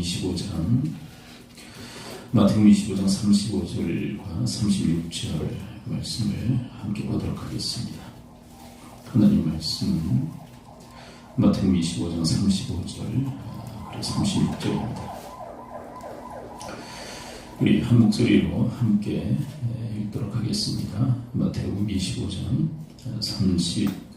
25장 마태복음 25장 35절과 36절 말씀을 함께 보도록 하겠습니다. 하나님 말씀 마태복음 25장 35절 그리고 36절입니다. 우리 한 목소리로 함께 읽도록 하겠습니다. 마태복음 25장 35절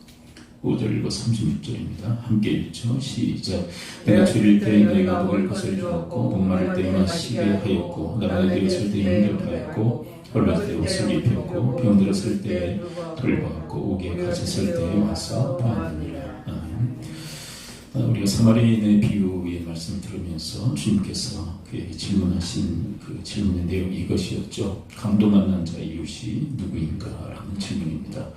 과 36절입니다. 함께 읽죠. 시작. 내가 줄일 때 너희가 먹을 것을 주었고 목마를 때 마시게 하였고 나라에 되었을 때 영접하였고 얼마을 때 옷을 입혔고 병들었을 때 돌보았고 옥에 갇혔을 때 와서 보았느니라. 아, 우리가 사마리아인의 비유의 말씀을 들으면서 주님께서 그에게 질문하신 그 질문의 내용이 이것이었죠. 강도 만난 자의 이웃이 누구인가라는 질문입니다.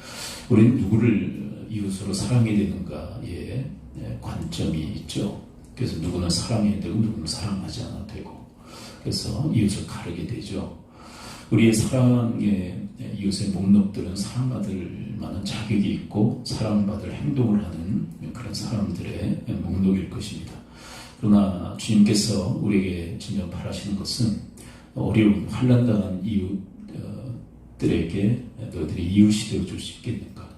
우리는 누구를 이웃으로 사랑해야 되는가에 관점이 있죠. 그래서 누구는 사랑해야 되고 누구는 사랑하지 않아도 되고 그래서 이웃을 가르게 되죠. 우리의 사랑의 이웃의 목록들은 사랑받을 만한 자격이 있고 사랑받을 행동을 하는 그런 사람들의 목록일 것입니다. 그러나 주님께서 우리에게 진정 바라시는 것은 어려운 환난당한 이웃들에게 너희들이 이웃이 되어줄 수 있겠는가?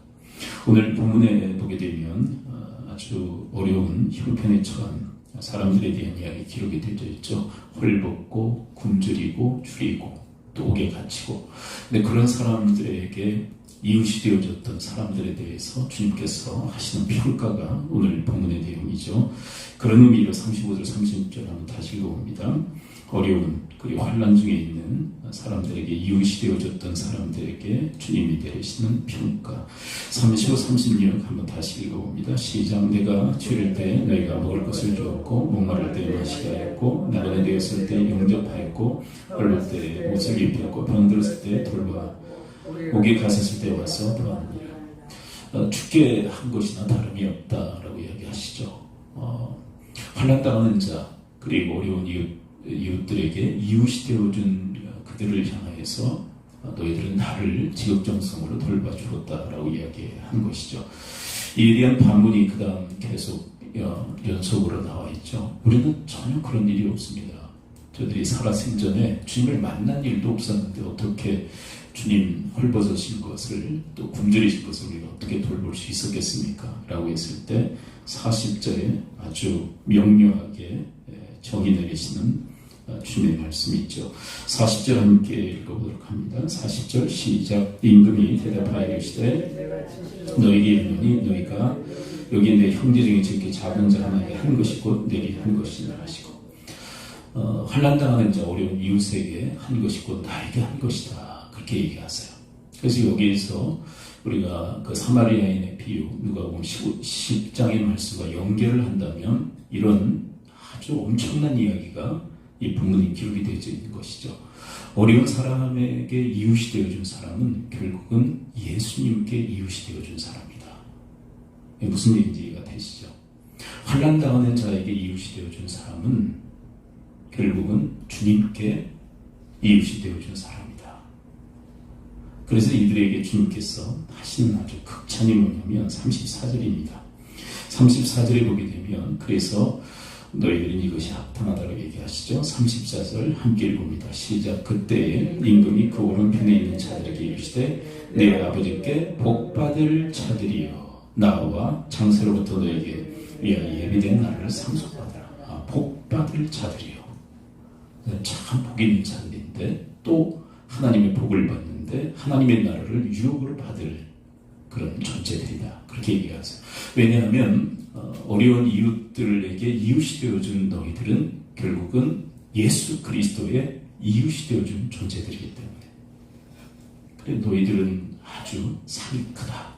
오늘 본문에 보게 되면 아주 어려운 형편에 처한 사람들에 대한 이야기 기록이 되어 있죠. 헐벗고 굶주리고 줄이고 또 옥에 갇히고 근데 그런 사람들에게 이웃이 되어줬던 사람들에 대해서 주님께서 하시는 평가가 오늘 본문의 내용이죠. 그런 의미로 35절 36절 한번 다시 읽어봅니다. 어려운 그리고 환란 중에 있는 사람들에게 이웃이 되어줬던 사람들에게 주님이 내리시는 평가 35, 36 한번 다시 읽어봅니다. 시작 내가 줄일 때 너희가 먹을 것을 주었고 목마를 때 마시게 하였고 나그네 되었을 때 영접하였고 얼릴 때 옷을 입혔고 병들었을 때 돌봐 옥에 가셨을 때 와서 보았느니라 어, 죽게 한 것이나 다름이 없다라고 이야기하시죠. 어, 환란 당하는 자 그리고 어려운 이웃 이웃들에게 이웃이 되어준 그들을 향하여서 너희들은 나를 지극정성으로 돌봐주었다라고 이야기한 것이죠. 이에 대한 반문이 그 다음 계속 연속으로 나와 있죠. 우리는 전혀 그런 일이 없습니다. 저들이 살아 생전에 주님을 만난 일도 없었는데 어떻게 주님 헐벗으신 것을 또 굶주리신 것을 우리가 어떻게 돌볼 수 있었겠습니까? 라고 했을 때 40절에 아주 명료하게 정의 내리시는 주님의 말씀이 있죠. 40절 함께 읽어보도록 합니다. 40절 시작 임금이 대답하여 이르시되 너에게 이르노니 너희가 여기 내 형제 중에 제게 작은 자 하나에게 한 것이 곧 내게 한 것이라 하시고 어, 환란당하는 자 어려운 이웃에게 한 것이 곧 나에게 한 것이다 그렇게 얘기하세요. 그래서 여기에서 우리가 그 사마리아인의 비유 누가 보면 10장의 말씀과 연결을 한다면 이런 아주 엄청난 이야기가 이 본문이 기록이 되어 있는 것이죠. 어려운 사람에게 이웃이 되어준 사람은 결국은 예수님께 이웃이 되어준 사람이다. 무슨 얘기인지 이해가 되시죠? 환란 당하는 자에게 이웃이 되어준 사람은 결국은 주님께 이웃이 되어준 사람이다. 그래서 이들에게 주님께서 하시는 아주 극찬이 뭐냐면 34절입니다. 34절에 보게 되면 그래서 너희들은 이것이 합당하다고 얘기하시죠. 34절 함께 읽습니다. 시작. 그때 임금이 그 오른편에 있는 자들에게 이르시되 내 아버지께 복받을 자들이여 나와 장세로부터 너에게 예비된 나라를 상속받으라. 아, 복받을 자들이여. 참복 있는 자들인데 또 하나님의 복을 받는데 하나님의 나라를 유혹을 받을 그런 존재들이다. 그렇게 얘기하세요. 왜냐하면 어려운 이웃들에게 이웃이 되어준 너희들은 결국은 예수 그리스도의 이웃이 되어준 존재들이기 때문에 그래 너희들은 아주 상이 크다.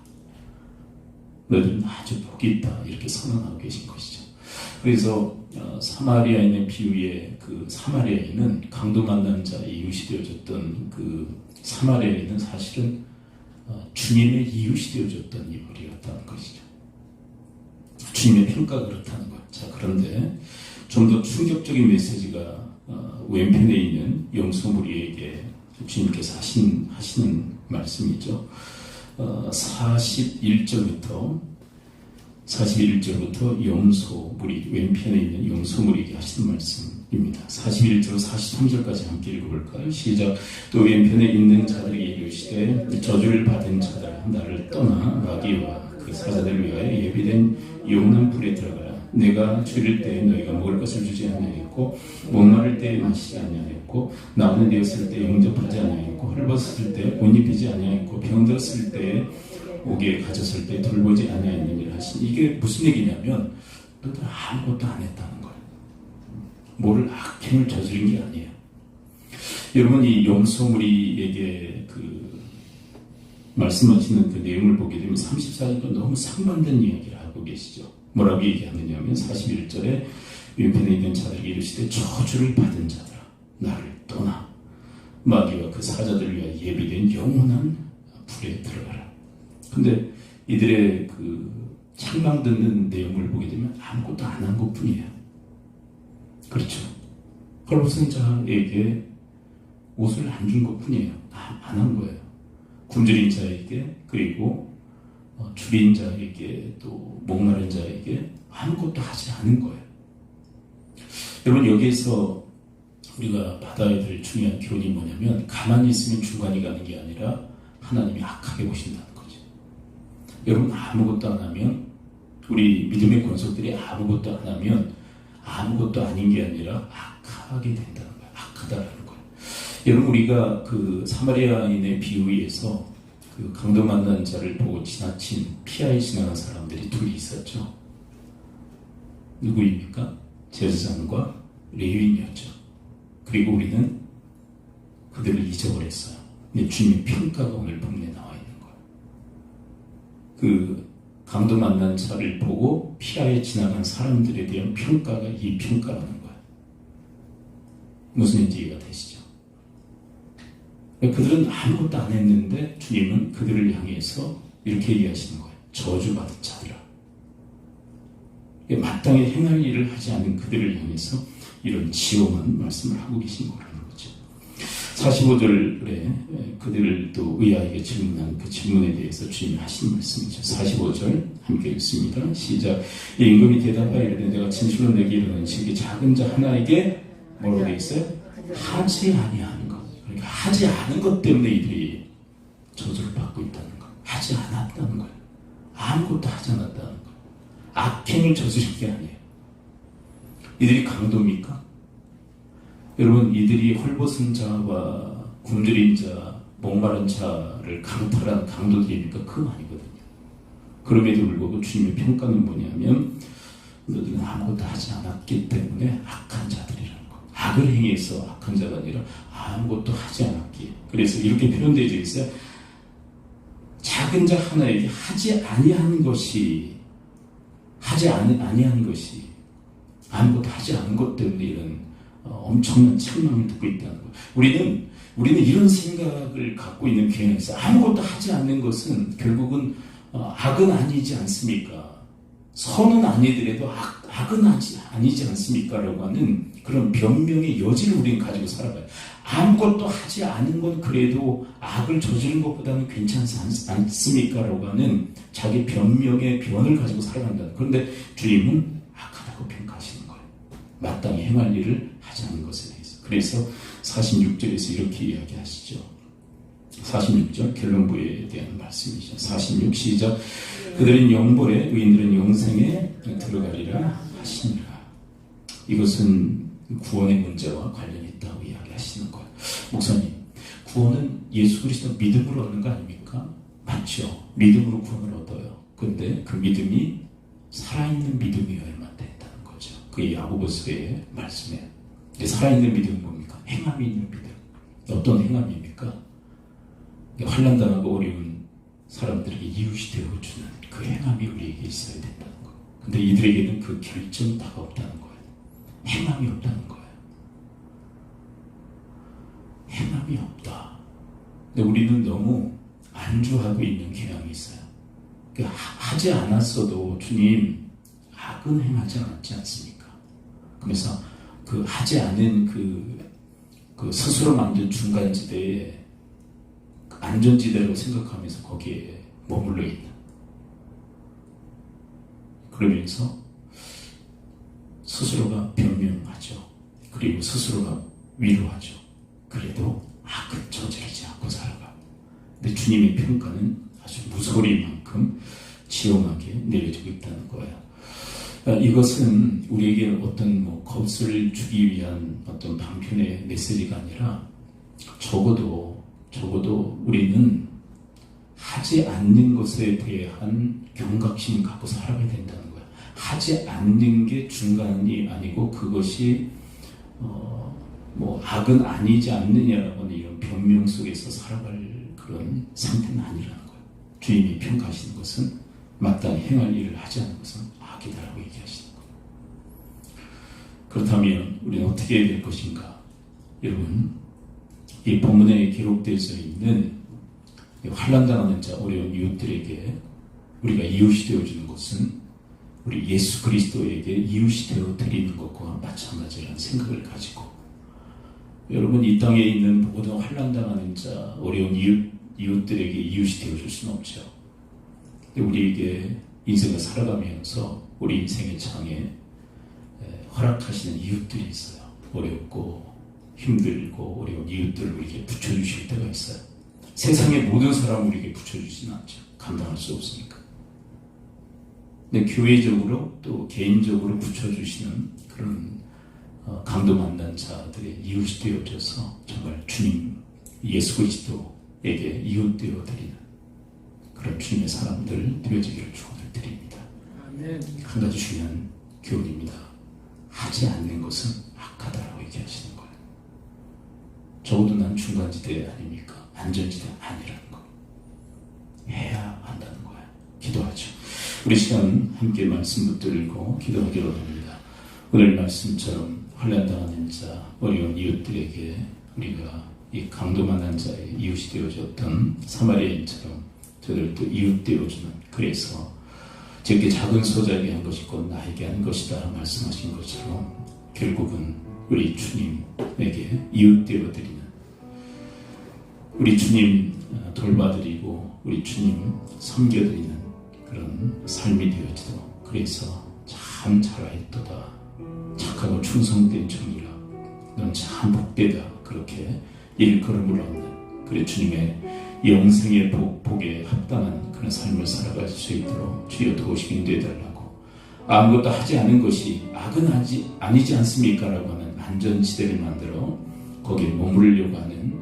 너희들은 아주 복이 있다. 이렇게 선언하고 계신 것이죠. 그래서 사마리아인의 비유의 그 사마리아인은 강도 만난 자의 이웃이 되어줬던 그 사마리아인은 사실은 주님의 이웃이 되어줬던 인물이었다는 것이죠. 주님의 평가가 그렇다는 것. 자, 그런데 좀 더 충격적인 메시지가 어, 왼편에 있는 영소무리에게 주님께서 하신, 하시는 말씀이죠. 어, 41절부터 41절부터 영소무리, 왼편에 있는 영소무리에게 하시는 말씀 입니다. 41절 43절까지 함께 읽어볼까요? 시작 또 왼편에 있는 자들에게 이르시되 저주를 받은 자들아 나를 떠나 마귀와 그 사자들을 위하여 예비된 영원한 불에 들어가라 내가 줄일 때 너희가 먹을 것을 주지 아니하였고 목마를 때 마시지 아니하였고 나무는 되었을 때 영접하지 아니하였고 헐벗을 때 옷 입히지 아니하였고 병들었을 때 옥에 갇혔을 때 돌보지 아니하였느니라 하신 이게 무슨 얘기냐면 너들 아무것도 안 했다는 거예요. 뭐를 악행을 저지른 게 아니에요. 여러분 이 용서무리에게 그 말씀하시는 그 내용을 보게 되면 34절과 너무 상반된 이야기를 하고 계시죠. 뭐라고 얘기하느냐면 41절에 왼편에 있는 자들에게 이르시되 저주를 받은 자들아 나를 떠나 마귀와 그 사자들을 위하여 예비된 영원한 불에 들어가라. 근데 이들의 그 책망 듣는 내용을 보게 되면 아무것도 안 한 것 뿐이에요. 그렇죠. 헐벗은 자에게 옷을 안 준 것 뿐이에요. 안 한 거예요. 굶주린 자에게 그리고 어, 줄인 자에게 또 목마른 자에게 아무것도 하지 않은 거예요. 여러분 여기에서 우리가 받아야 될 중요한 교훈이 뭐냐면 가만히 있으면 중간이 가는 게 아니라 하나님이 악하게 보신다는 거죠. 여러분 아무것도 안 하면 우리 믿음의 권속들이 아무것도 안 하면 아무것도 아닌 게 아니라 악하게 된다는 거예요. 악하다라는 거예요. 여러분 우리가 그 사마리아인의 비유에서 그 강도 만난 자를 보고 지나친 피하에 지나간 사람들이 둘이 있었죠. 누구입니까? 제사장과 레위인이었죠. 그리고 우리는 그들을 잊어버렸어요. 주님의 평가가 오늘 본문에 나와 있는 거예요. 그 강도 만난 자를 보고 피하에 지나간 사람들에 대한 평가가 이 평가라는 거예요. 무슨 인지가 되시죠? 그들은 아무것도 안 했는데 주님은 그들을 향해서 이렇게 얘기하시는 거예요. 저주받은 자들아. 마땅히 행할 일을 하지 않은 그들을 향해서 이런 지엄한 말씀을 하고 계신 거라는 거죠. 45절에 그들을 또 의아하게 질문한 그 질문에 대해서 주님이 하신 말씀이죠. 45절 함께 읽습니다. 시작. 이 임금이 대답하여 이르되 내가 진실로 내게 이르는 시기 작은 자 하나에게 뭐라고 되어 있어요? 하지. 그러니까 하지 않은 것 때문에 이들이 저주를 받고 있다는 것. 하지 않았다는 거예요. 아무것도 하지 않았다는 거예요. 악행을 저지른 게 아니에요. 이들이 강도입니까? 여러분 이들이 헐벗은 자와 굶주린 자, 목마른 자를 강탈한 강도들입니까? 그건 아니거든요. 그럼에도 불구하고 주님의 평가는 뭐냐면 너희는 아무것도 하지 않았기 때문에 악한 거. 악을 행해서 악한 자가 아니라 아무것도 하지 않았기에. 그래서 이렇게 표현되어 있어요. 작은 자 하나에게 하지 아니하는 것이 하지 아니, 아니하는 것이 아무것도 하지 않은 것 때문에 이런 어, 엄청난 책망을 듣고 있다는 것. 우리는 우리는 이런 생각을 갖고 있는 있어. 아무것도 하지 않는 것은 결국은 어, 악은 아니지 않습니까? 선은 아니더라도 악, 악은 아지, 아니지 않습니까? 라고 하는 그런 변명의 여지를 우리는 가지고 살아가요. 아무것도 하지 않은 건 그래도 악을 저지른 것보다는 괜찮지 않, 않습니까? 라고 하는 자기 변명의 변을 가지고 살아간다. 그런데 주님은 악하다고 평가하시는 거예요. 마땅히 행할 일을 하지 않은 것에 대해서. 그래서 46절에서 이렇게 이야기하시죠. 46절 결론부에 대한 말씀이죠. 46 시작 그들은 영벌에 의인들은 영생에 들어가리라 하시니라. 이것은 구원의 문제와 관련이 있다고 이야기하시는 거예요. 목사님, 구원은 예수 그리스도 믿음으로 얻는 거 아닙니까? 맞죠. 믿음으로 구원을 얻어요. 근데 그 믿음이 살아있는 믿음이어야만 된다는 거죠. 그게 야고보서의 말씀이에요. 살아있는 믿음은 뭡니까? 행함이 있는 믿음. 어떤 행함입니까? 환란 당하고 어려운 사람들에게 이웃이 되어주는 그 행함이 우리에게 있어야 된다는 거. 근데 이들에게는 그 결정 다가 없다는 거예요. 행함이 없다는 거예요. 행함이 없다. 근데 우리는 너무 안주하고 있는 경향이 있어요. 그 하지 않았어도 주님 악은 행하지 않지 않습니까? 그래서 그 하지 않은 그, 그 스스로 만든 중간지대에 안전지대라고 생각하면서 거기에 머물러 있는. 그러면서 스스로가 변명하죠. 그 그리고 스스로가 위로하죠. 그래도 악은 저지르지 않고 살아가. 근데 주님의 평가는 아주 무소리만큼 지엄하게 내려지고 있다는 거예요. 아, 이것은 우리에게 어떤 뭐 겁을 주기 위한 어떤 방편의 메시지가 아니라 적어도 적어도 우리는 하지 않는 것에 대한 경각심을 갖고 살아가야 된다는 거야. 하지 않는 게 중간이 아니고 그것이 어, 뭐 악은 아니지 않느냐라고 하는 이런 변명 속에서 살아갈 그런 상태는 아니라는 거예요. 주님이 평가하시는 것은 마땅히 행할 일을 하지 않는 것은 악이다라고 얘기하시는 거예요. 그렇다면 우리는 어떻게 해야 될 것인가? 여러분, 이 본문에 기록되어 있는 환란당하는 자 어려운 이웃들에게 우리가 이웃이 되어주는 것은 우리 예수 그리스도에게 이웃이 되어 드리는 것과 마찬가지라는 생각을 가지고 여러분 이 땅에 있는 모든 환란당하는 자 어려운 이웃, 이웃들에게 이웃이 되어줄 수는 없죠. 우리에게 인생을 살아가면서 우리 인생의 창에 허락하시는 이웃들이 있어요. 어렵고 힘들고 어려운 이웃들을 우리에게 붙여주실 때가 있어요. 세상의 모든 사람을 우리에게 붙여주지는 않죠. 감당할 수 없으니까. 근데 교회적으로 또 개인적으로 붙여주시는 그런 어, 강도 만난 자들의 이웃이 되어져서 정말 주님 예수 그리스도에게 이웃 되어드리는 그런 주님의 사람들 되어지기를 축원을 드립니다. 한 가지 중요한 교훈입니다. 하지 않는 것은 악하다라고 얘기하시는 난 중간지대 아닙니까? 안전지대 아니라는 거. 해야 한다는 거예요. 기도하죠. 우리 시간 함께 말씀 붙들고 기도하기로 합니다. 오늘 말씀처럼 환란당하는 자, 어려운 이웃들에게 우리가 이 강도만한 자의 이웃이 되어줬던 사마리아인처럼 저들도 이웃 되어주는 그래서 제게 작은 소자에게 한 것이 곧 나에게 한 것이다 말씀하신 것처럼 결국은 우리 주님에게 이웃 되어드리는 우리 주님 돌봐드리고 우리 주님 섬겨드리는 그런 삶이 되어지도록 그래서 참 잘하였도다. 착하고 충성된 종이라. 넌 참 복되다. 그렇게 일걸음을 얻는 그래 주님의 영생의 복, 복에 합당한 그런 삶을 살아갈 수 있도록 주여 도우시기 인도해달라고. 아무것도 하지 않은 것이 악은 하지, 아니지 않습니까? 라고 하는 안전지대를 만들어 거기에 머무르려고 하는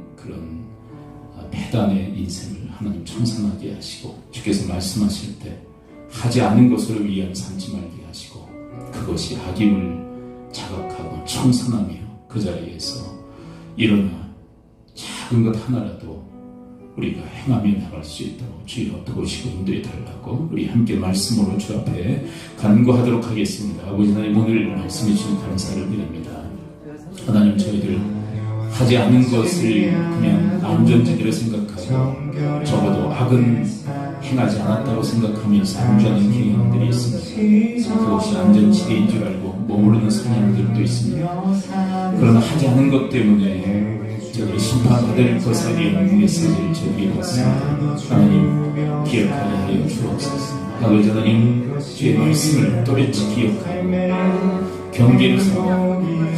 배단의 인생을 하나님 청산하게 하시고 주께서 말씀하실 때 하지 않은 것으로 위안 삼지 말게 하시고 그것이 악임을 자각하고 청산하며 그 자리에서 일어나 작은 것 하나라도 우리가 행하며 나갈 수 있도록 주여 도우시고 인도해 달라고 우리 함께 말씀으로 주 앞에 간구하도록 하겠습니다. 아버지 하나님 오늘 말씀해 주신 감사를 드립니다. 하나님 저희들 하지 않는 것을 그냥 안전지대로 생각하고 적어도 악은 행하지 않았다고 생각하면서 안주하는 경향들이 있습니다. 그것이 안전지대인 줄 알고 머무르는 성향들도 있습니다. 그러나 하지 않은 것 때문에 저희 심판받을 것에 대한 메시지를 받습니다. 하나님 기억하게 하여 주옵소서. 아버지 하나님 주의 말씀을 또렷이 기억하고 경계를 서고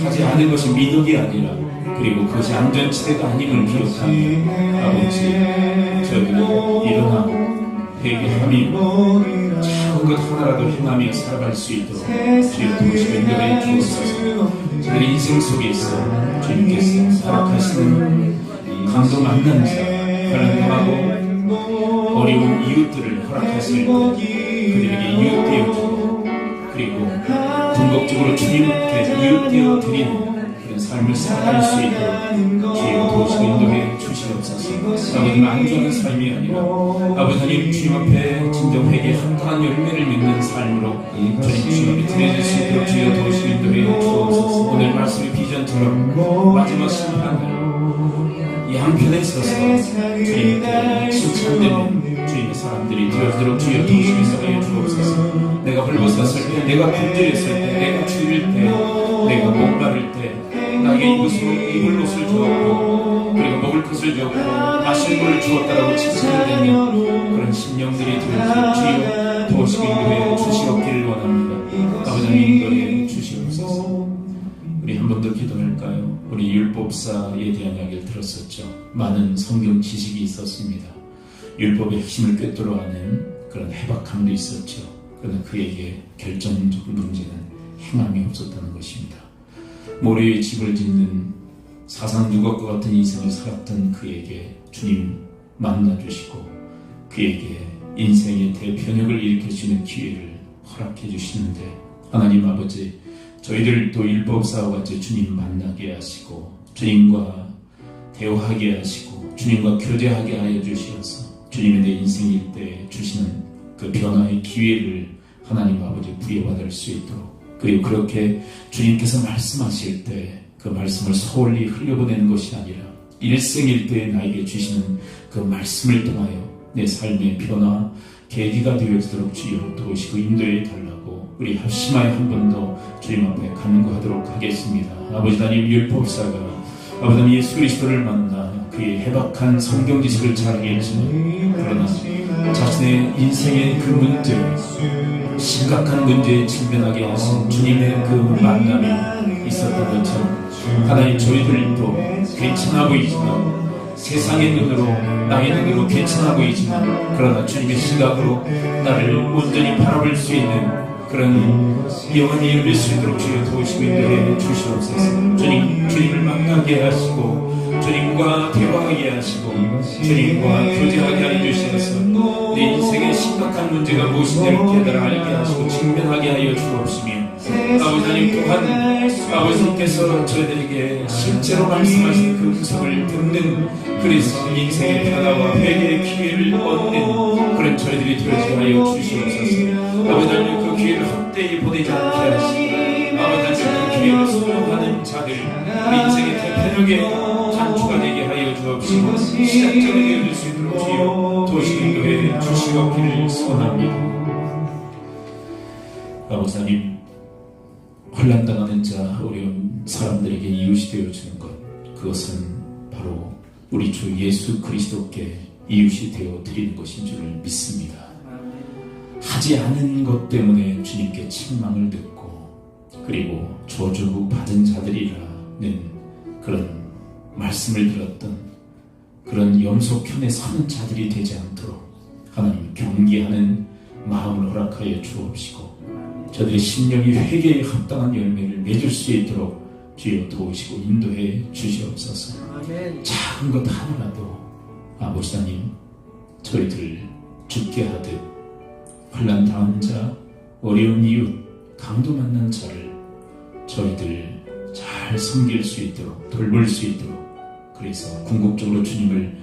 하지 않은 것이 미덕이 아니라 그리고 그것이 안전지대가 아님을 기억하며 아버지 저희는 일어나 회개하며 작은 것 하나라도 행하며 살아갈 수 있도록 주여 도우시고 인도해 주옵소서. 저희 인생 속에서 주님께서 허락하시는 감동 만난 자 불안하고 어려운 이웃들을 허락하실 때 그들에게 이웃 되어주고 그리고 궁극적으로 주님께 이웃 되어 드리는 그런 삶을 살아갈 수 있도록 주여 도우시고 인도해 주시옵소서. 아버지는 안주하는 삶이 아니라 아버지 하나님 주님 앞에 진정 회개 한탄한 열매를 맺는 삶으로 주님 주님 앞에 드려질 수 있도록 주여 도우시고 인도해 주옵소서. 오늘 말씀의 비전처럼 마지막 심판을 이 한편에 서서 주님께 칭찬되는 주님의 사람들이 되어지도록 주여 도우시고 인도해 주옵소서. 내가 헐벗었을 때 내가 굶주렸을 때 내가 추울 때 내가 목마를 때 나에게 입을, 입을 옷을 주었고 그리고 먹을 것을 주었고 마실 물을 주었다라고 칭찬되는 그런 심령들이 되어지도록 주여 도우시고 인도해 주시옵기를 원합니다 아버지 인도해 주시옵소서 우리 한 번 더 기도할까요? 우리 율법사에 대한 이야기를 들었었죠. 많은 성경 지식이 있었습니다. 율법의 핵심을 꿰뚫어 아는 그런 해박함도 있었죠. 그러나 그에게 결정적 문제는 행함이 없었다는 것입니다. 모래의 집을 짓는 사상 누각과 같은 인생을 살았던 그에게 주님 만나 주시고 그에게 인생의 대변혁을 있는 기회를 허락해 주시는데 하나님 아버지 저희들도 율법사와 같이 주님 만나게 하시고 주님과 대화하게 하시고 주님과 교제하게 하여 주시어서 주님의 내 인생일 때 주시는 그 변화의 기회를 하나님 아버지 부여받을 수 있도록 그리고 그렇게 주님께서 말씀하실 때 그 말씀을 소홀히 흘려보내는 것이 아니라 일생일 때 나에게 주시는 그 말씀을 통하여 내 삶의 변화 계기가 되어지도록 주여 도우시고 인도해 달라고 우리 합심하여 한 번 더 주님 앞에 간구하도록 하겠습니다. 아버지 하나님 율법사가 아버지 예수 그리스도를 만나 그의 해박한 성경 지식을 잘 알겠지만 그러나 자신의 인생의 그 문제 심각한 문제에 직면하게 하신 주님의 그 만남이 있었던 것처럼 하나님 저희들도 괜찮아 보이지만 세상의 눈으로 나의 눈으로 괜찮아 보이지만 그러나 주님의 시각으로 나를 온전히 바라볼 수 있는 그런 영원히 열릴 수 있도록 주여 도우시고 인도해 주시옵소서. 주님, 주님을 만나게 하시고 주님과 대화하게 하시고 주님과 교제하게 하여 주시어서 내 인생의 심각한 문제가 무엇인지를 깨달아 알게 하시고 직면하게 하여 주옵시며 아버지 하나님 또한 아버지께서 저희들에게 실제로 말씀하신 그 음성을 듣는 그래서 인생의 변화와 회개의 기회를 얻는 그런 저희들이 되어지게 하여 주시옵소서. 아버지 하나님 그 기회를 헛되이 보내지 않게 하시고 아버지 하나님 그 기회를 소유하는 자들 우리 인생의 대표력의 단추가 되게 하여 주옵시고 시작점이 되어줄 수 있도록 주여 도시기 인도해 주시옵기를 소원합니다. 아버지 하나님 혼란당하는 자 어려운 사람들에게 이웃이 되어주는 것 그것은 바로 우리 주 예수 그리스도께 이웃이 되어 드리는 것인 줄을 믿습니다. 하지 않은 것 때문에 주님께 책망을 듣고 그리고 저주 받은 자들이라는 그런 말씀을 들었던 그런 염소편에 서는 자들이 되지 않도록 하나님 경계하는 마음을 허락하여 주옵시고 저들의 심령이 회개에 합당한 열매를 맺을 수 있도록 주여 도우시고 인도해 주시옵소서. 작은 것 하나라도 아버지 하나님 저희들 죽게 하듯 환난 당한 자, 어려운 이웃, 강도 만난 자를 저희들 잘 섬길 수 있도록 돌볼 수 있도록 그래서 궁극적으로 주님을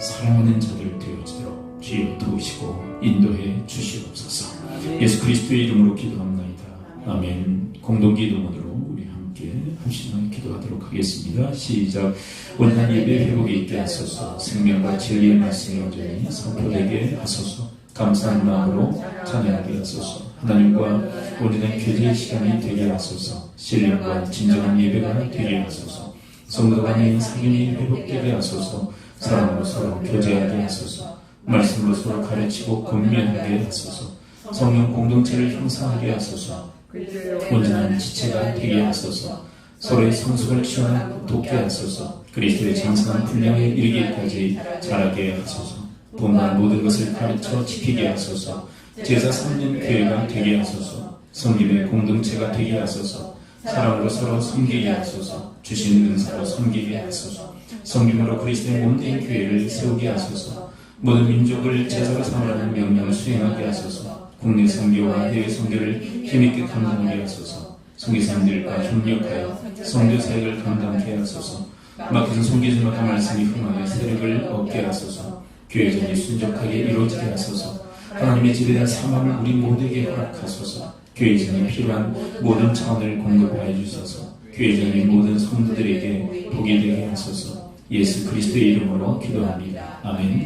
사랑하는 자들 되어지도록 주여 도우시고 인도해 주시옵소서. 예수 그리스도의 이름으로 기도합나이다. 아멘. 공동 기도문으로 우리 함께 함신하게 기도하도록 하겠습니다. 시작. 원한 예배 회복에 있게 하소서. 생명과 진리의 말씀이 온전히 선포되게 하소서. 감사한 마음으로 찬양하게 하소서. 하나님과 온전한 교제의 시간이 되게 하소서. 신령과 진정한 예배가 되게 하소서. 성도 간의 사귐이 회복되게 하소서. 사랑으로 서로 교제하게 하소서. 말씀으로 서로 가르치고 권면하게 하소서. 성령 공동체를 형성하게 하소서. 온전한 지체가 되게 하소서. 서로의 성숙을 취하는 돕게 하소서. 그리스도의 장성한 분량에 이르기까지 자라게 하소서. 본만 모든 것을 가르쳐 지키게 하소서. 제자 삼는 교회가 되게 하소서. 성님의 공동체가 되게 하소서. 사랑으로 서로 섬기게 하소서. 주신 은사로 섬기게 하소서. 성김으로 그리스도의 몸된 교회를 세우게 하소서. 모든 민족을 제자로 삼으라는 명령을 수행하게 하소서. 국내 선교와 해외 선교를 힘있게 감당하게 하소서. 선교사님들과 협력하여 선교 사역을 감당케 하소서. 섬기지 못한 말씀이 흥하게 세력을 얻게 하소서. 교회전이 순적하게 이루어지게 하소서. 하나님의 집에 대한 사망을 우리 모두에게 허락하소서. 교회전이 필요한 모든 차원을 공급하여 주소서. 교회전의 모든 성도들에게 복이 되게 하소서. 예수 그리스도의 이름으로 기도합니다. 아멘.